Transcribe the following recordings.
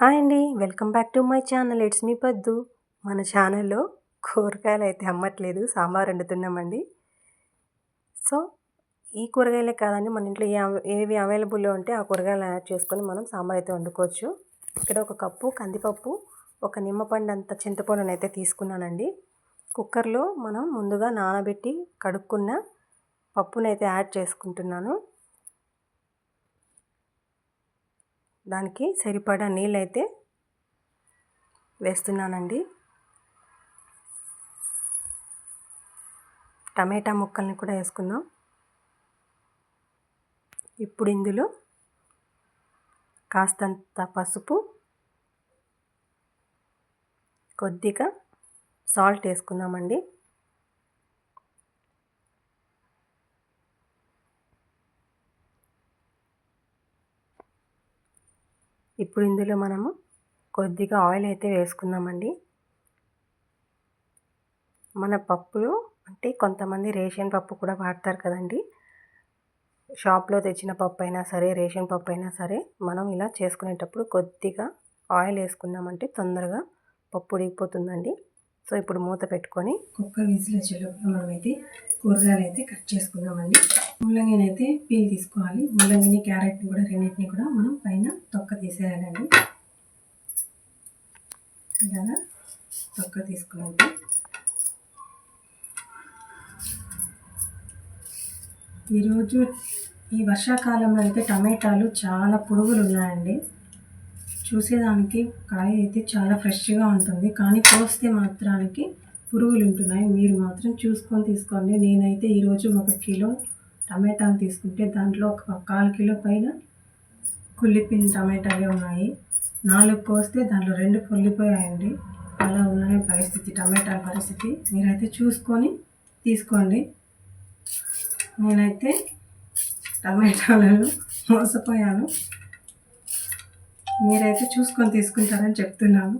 Hi అండి. Welcome back to my channel. It's me Paddu. మన ఛానల్లో కూరగాయలు అయితే అమ్మట్లేదు. సాంబార్ వండుతున్నామండి. సో ఈ కూరగాయలే కాదండి. మన ఇంట్లో ఏవి అవైలబుల్లో ఉంటే ఆ కూరగాయలు యాడ్ చేసుకొని మనం సాంబార్ అయితే వండుకోవచ్చు. ఇక్కడ ఒక కప్పు కందిపప్పు ఒక నిమ్మపండు అంత చింతపండును అయితే తీసుకున్నానండి. కుక్కర్లో మనం ముందుగా నానబెట్టి కడుక్కున్న పప్పునైతే యాడ్ చేసుకుంటున్నాను. దానికి సరిపడా నీళ్ళైతే వేస్తున్నానండి. టమాటా ముక్కల్ని కూడా వేసుకుందాం. ఇప్పుడు ఇందులో కాస్తంత పసుపు కొద్దిగా సాల్ట్ వేసుకుందామండి. ఇప్పుడు ఇందులో మనము కొద్దిగా ఆయిల్ అయితే వేసుకుందామండి. మన పప్పులు అంటే కొంతమంది రేషన్ పప్పు కూడా వాడతారు కదండి. షాప్లో తెచ్చిన పప్పు అయినా సరే రేషన్ పప్పు అయినా సరే మనం ఇలా చేసుకునేటప్పుడు కొద్దిగా ఆయిల్ వేసుకున్నామంటే తొందరగా పప్పు ఉడికిపోతుందండి. సో ఇప్పుడు మూత పెట్టుకొని కుక్క విజిల్ వచ్చేటప్పుడు మనమైతే కూరగాయలు అయితే కట్ చేసుకుందామండి. ముల్లంగిని అయితే పీల్ తీసుకోవాలి. ముల్లంగిని క్యారెట్ని కూడా రెండింటిని కూడా మనం పైన తొక్క తీసేయాలండి. ఇలాగా తొక్క తీసుకోవాలి. ఈరోజు ఈ వర్షాకాలంలో అయితే టమాటాలు చాలా పురుగులు ఉన్నాయండి చూసేదానికి కాయ అయితే చాలా ఫ్రెష్గా ఉంటుంది. కానీ కోస్తే మాత్రానికి పురుగులు ఉంటున్నాయి మీరు మాత్రం చూసుకొని తీసుకోండి. నేనైతే ఈరోజు ఒక కిలో టమాటాలు తీసుకుంటే దాంట్లో ఒక కాల్ కిలో పైన కుళ్ళిపోయిన టమాటాలే ఉన్నాయి. నాలుగు కోస్తే దాంట్లో రెండు కుళ్ళిపోయాయండి. అలా ఉన్నాయి పరిస్థితి టమాటాల పరిస్థితి. మీరైతే చూసుకొని తీసుకోండి. నేనైతే టమాటాలను మోసపోయాను. మీరైతే చూసుకొని తీసుకుంటారని చెప్తున్నాను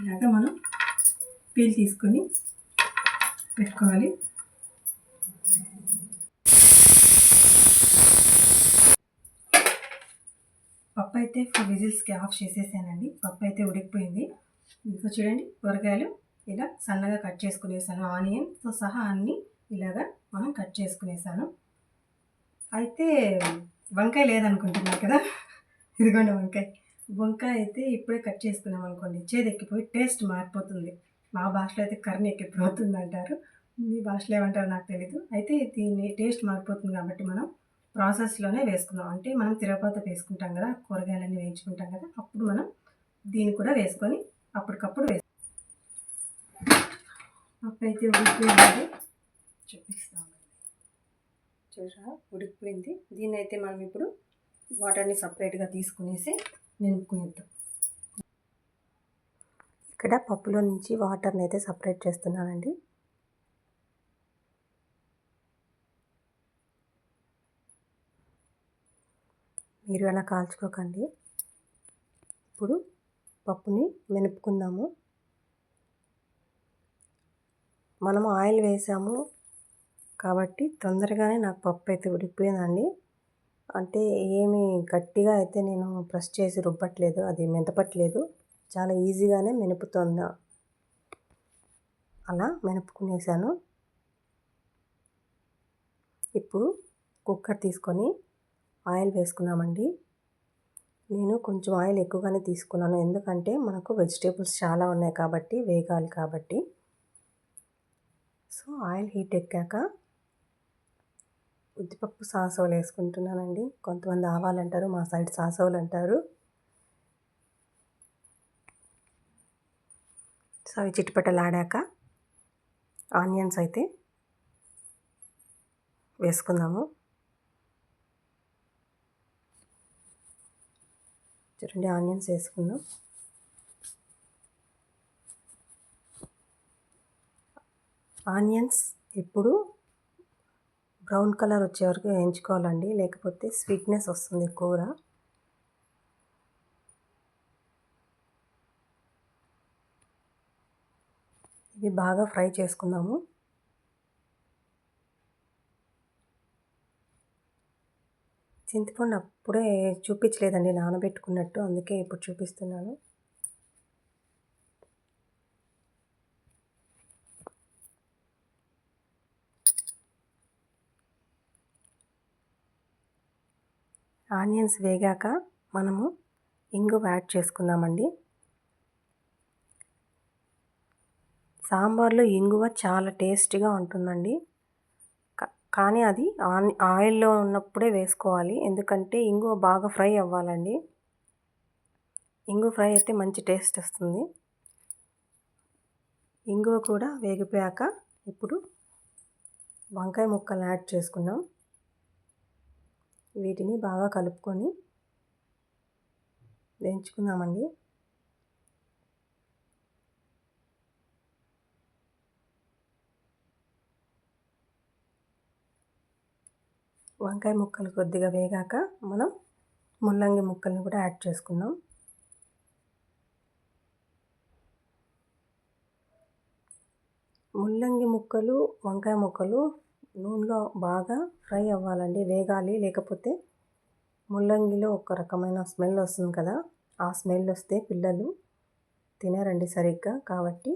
ఇలాగ మనం పీల్ తీసుకొని పెట్టుకోవాలి. పప్పు అయితే విజిల్స్కి ఆఫ్ చేసేసానండి. పప్పు అయితే ఉడికిపోయింది. ఇంకో చూడండి కూరగాయలు ఇలా సన్నగా కట్ చేసుకునేసాను. ఆనియన్తో సహా అన్నీ ఇలాగా మనం కట్ చేసుకునేసాను. అయితే వంకాయ లేదనుకుంటున్నాను కదా? ఇదిగోండి వంకాయ. వంకాయ అయితే ఇప్పుడే కట్ చేసుకున్నాం అనుకోండి చేదెక్కిపోయి టేస్ట్ మారిపోతుంది. మా భాషలో అయితే కర్రీ ఎక్కిపోతుంది అంటారు. మీ భాషలో ఏమంటారో నాకు తెలీదు. అయితే దీన్ని టేస్ట్ మారిపోతుంది కాబట్టి మనం ప్రాసెస్లోనే వేసుకుందాం. అంటే మనం తిరగపాత వేసుకుంటాం కదా కూరగాయలన్నీ వేయించుకుంటాం కదా అప్పుడు మనం దీన్ని కూడా వేసుకొని అప్పటికప్పుడు వేసు పప్పు అయితే ఉడికిపోయింది. చూపిస్తాం. చూసా ఉడికిపోయింది. దీన్ని అయితే మనం ఇప్పుడు వాటర్ని సపరేట్గా తీసుకునేసి నింపుకునేద్దాం ఇక్కడ పప్పులో నుంచి వాటర్ని అయితే సపరేట్ చేస్తున్నానండి. మీరు అలా కాల్చుకోకండి. ఇప్పుడు పప్పుని మెనుపుకుందాము. మనము ఆయిల్ వేసాము కాబట్టి తొందరగానే నాకు పప్పు అయితే ఉడికిపోయిందండి. అంటే ఏమి గట్టిగా అయితే నేను ప్రెస్ చేసి రుబ్బట్లేదు అది మెదపట్లేదు. చాలా ఈజీగానే మెనుపుతుంది. అలా మెనుపుకునేసాను. ఇప్పుడు కుక్కర్ తీసుకొని ఆయిల్ వేసుకున్నామండి. నేను కొంచెం ఆయిల్ ఎక్కువగానే తీసుకున్నాను. ఎందుకంటే మనకు వెజిటేబుల్స్ చాలా ఉన్నాయి కాబట్టి వేగాలి కాబట్టి. సో ఆయిల్ హీట్ ఎక్కాక ఉద్దిపప్పు సాసవులు వేసుకుంటున్నానండి. కొంతమంది ఆవాలంటారు మా సైడ్ సాసవులు అంటారు సో అవి చిట్టుపట్టలాడాక ఆనియన్స్ అయితే వేసుకుందాము. చూడండి ఆనియన్స్ వేసుకుందాం. ఆనియన్స్ ఎప్పుడు బ్రౌన్ కలర్ వచ్చే వరకు వేయించుకోవాలండి. లేకపోతే స్వీట్నెస్ వస్తుంది కూర. ఇవి బాగా ఫ్రై చేసుకుందాము. చింతపండు అప్పుడే చూపించలేదండి. నానబెట్టుకున్నట్టు అందుకే ఇప్పుడు చూపిస్తున్నాను. ఆనియన్స్ వేగాక మనము ఇంగువ యాడ్ చేసుకుందామండి. సాంబార్లో ఇంగువ చాలా టేస్టీగా ఉంటుందండి. కానీ అది ఆయిల్లో ఉన్నప్పుడే వేసుకోవాలి. ఎందుకంటే ఇంగువ బాగా ఫ్రై అవ్వాలండి. ఇంగువ ఫ్రై అయితే మంచి టేస్ట్ వస్తుంది. ఇంగువ కూడా వేగిపోయాక ఇప్పుడు వంకాయ ముక్కలు యాడ్ చేసుకున్నాం వీటిని బాగా కలుపుకొని వేయించుకుందామండి. వంకాయ ముక్కలు కొద్దిగా వేగాక మనం ముల్లంగి ముక్కల్ని కూడా యాడ్ చేసుకుందాం. ముల్లంగి ముక్కలు వంకాయ ముక్కలు నూనెలో బాగా ఫ్రై అవ్వాలండి వేగాలి. లేకపోతే ముల్లంగిలో ఒక రకమైన స్మెల్ వస్తుంది కదా ఆ స్మెల్ వస్తే పిల్లలు తినరండి సరిగ్గా. కాబట్టి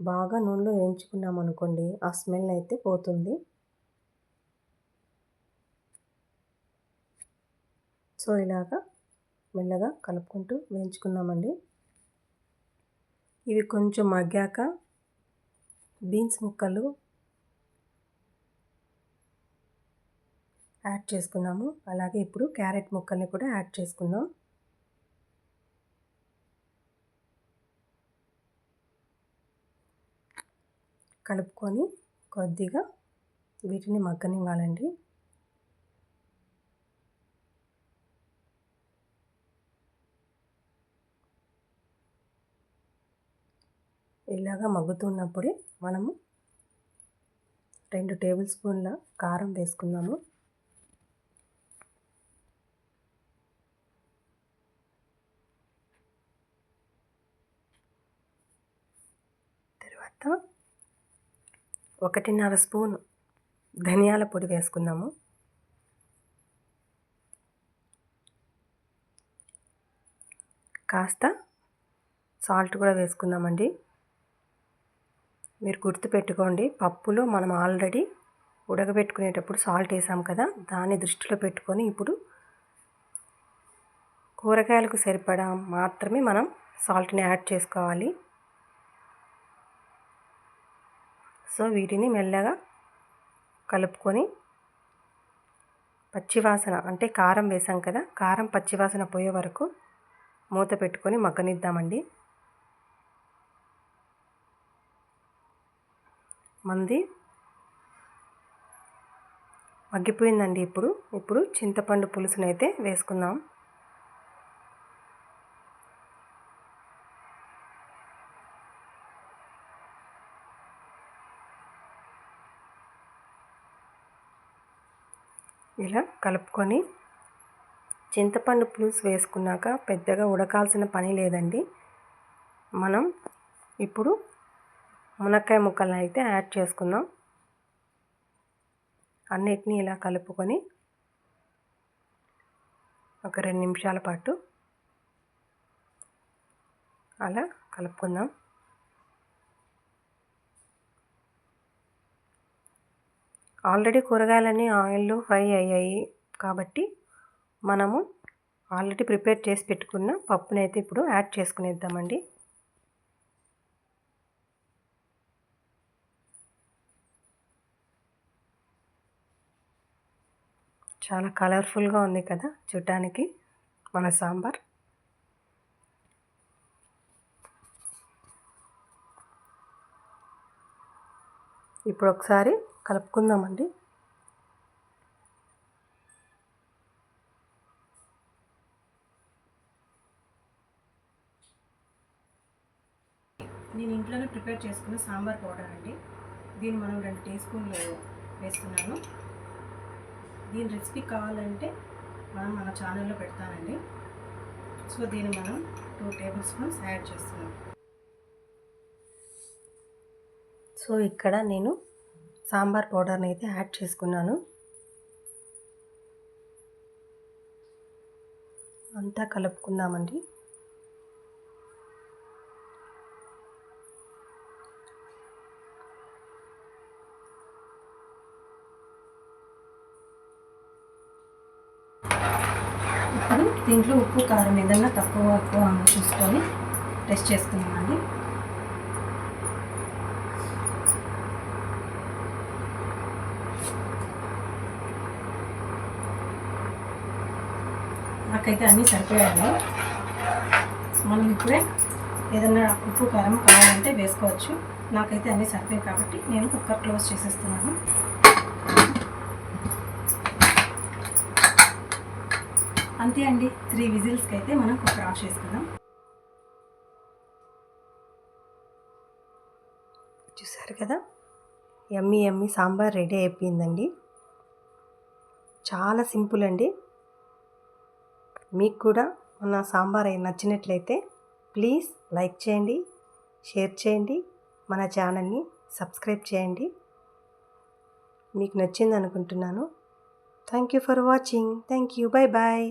బాగా నూనెలో వేయించుకున్నాం అనుకోండి ఆ స్మెల్ అయితే పోతుంది. సో ఇలాగా మెల్లగా కలుపుకుంటూ వేయించుకుందామండి. ఇవి కొంచెం మగ్గాక బీన్స్ ముక్కలు యాడ్ చేసుకున్నాము. అలాగే ఇప్పుడు క్యారెట్ ముక్కల్ని కూడా యాడ్ చేసుకుందాం. కలుపుకొని కొద్దిగా వీటిని మగ్గనివ్వాలండి. ఇలాగా మగ్గుతున్నప్పుడే మనము రెండు టేబుల్ స్పూన్ల కారం వేసుకున్నాము. తర్వాత ఒకటిన్నర స్పూన్ ధనియాల పొడి వేసుకుందాము. కాస్త సాల్ట్ కూడా వేసుకుందామండి. మీరు గుర్తుపెట్టుకోండి పప్పులో మనం ఆల్రెడీ ఉడకబెట్టుకునేటప్పుడు సాల్ట్ వేసాం కదా దాన్ని దృష్టిలో పెట్టుకొని ఇప్పుడు కూరగాయలకు సరిపడా మాత్రమే మనం సాల్ట్ని యాడ్ చేసుకోవాలి. సో వీటిని మెల్లగా కలుపుకొని పచ్చివాసన అంటే కారం వేసాం కదా కారం పచ్చివాసన పోయే వరకు మూత పెట్టుకొని మగ్గనిద్దామండి. మంది మగ్గిపోయిందండి ఇప్పుడు. ఇప్పుడు చింతపండు పులుసునైతే వేసుకుందాం ఇలా కలుపుకొని చింతపండు పులుసు వేసుకున్నాక పెద్దగా ఉడకాల్సిన పని లేదండి. మనం ఇప్పుడు మునక్కాయ ముక్కలను అయితే యాడ్ చేసుకుందాం. అన్నిటినీ ఇలా కలుపుకొని ఒక రెండు నిమిషాల పాటు అలా కలుపుకుందాం. ఆల్రెడీ కూరగాయలన్నీ ఆయిల్లో ఫ్రై అయ్యాయి కాబట్టి మనము ఆల్రెడీ ప్రిపేర్ చేసి పెట్టుకున్న పప్పునైతే ఇప్పుడు యాడ్ చేసుకునేద్దామండి. చాలా కలర్ఫుల్గా ఉంది కదా చూడటానికి మన సాంబార్. ఇప్పుడు ఒకసారి కలుపుకుందామండి. నేను ఇంట్లోనే ప్రిపేర్ చేసుకున్న సాంబార్ పౌడర్ అండి. దీన్ని మనం రెండు టీ స్పూన్లు వేస్తున్నాను. దీని రెసిపీ కావాలంటే మనం మన ఛానల్లో పెడతానండి. సో దీన్ని మనం టూ టేబుల్ స్పూన్స్ యాడ్ చేస్తున్నాం. సో ఇక్కడ నేను సాంబార్ పౌడర్ని అయితే యాడ్ చేసుకున్నాను. అంతా కలుపుకుందామండి. ఇప్పుడు దీంట్లో ఉప్పు కారం ఏదన్నా తక్కువ ఎక్కువ చూసుకొని టెస్ట్ చేసుకున్నామండి నాకైతే అన్నీ సరిపోయాయండి. మనం ఇప్పుడే ఏదన్నా ఉప్పు కారం కావాలంటే వేసుకోవచ్చు. నాకైతే అన్నీ సరిపోయాయి కాబట్టి నేను కుక్కర్ క్లోజ్ చేసేస్తున్నాను. అంతే అండి. త్రీ విజిల్స్కి అయితే మనం కుక్కర్ ఆఫ్ చేసుకుందాం. చూసారు కదా? ఎమ్మి ఎమ్మి సాంబార్ రెడీ అయిపోయిందండి. చాలా సింపుల్ అండి. మీకు కూడా నా సాంబార్ నచ్చినట్లయితే ప్లీజ్ లైక్ చేయండి షేర్ చేయండి మన ఛానల్ని సబ్స్క్రైబ్ చేయండి. మీకు నచ్చింది అనుకుంటున్నాను. Thank you for watching. Thank you. Bye bye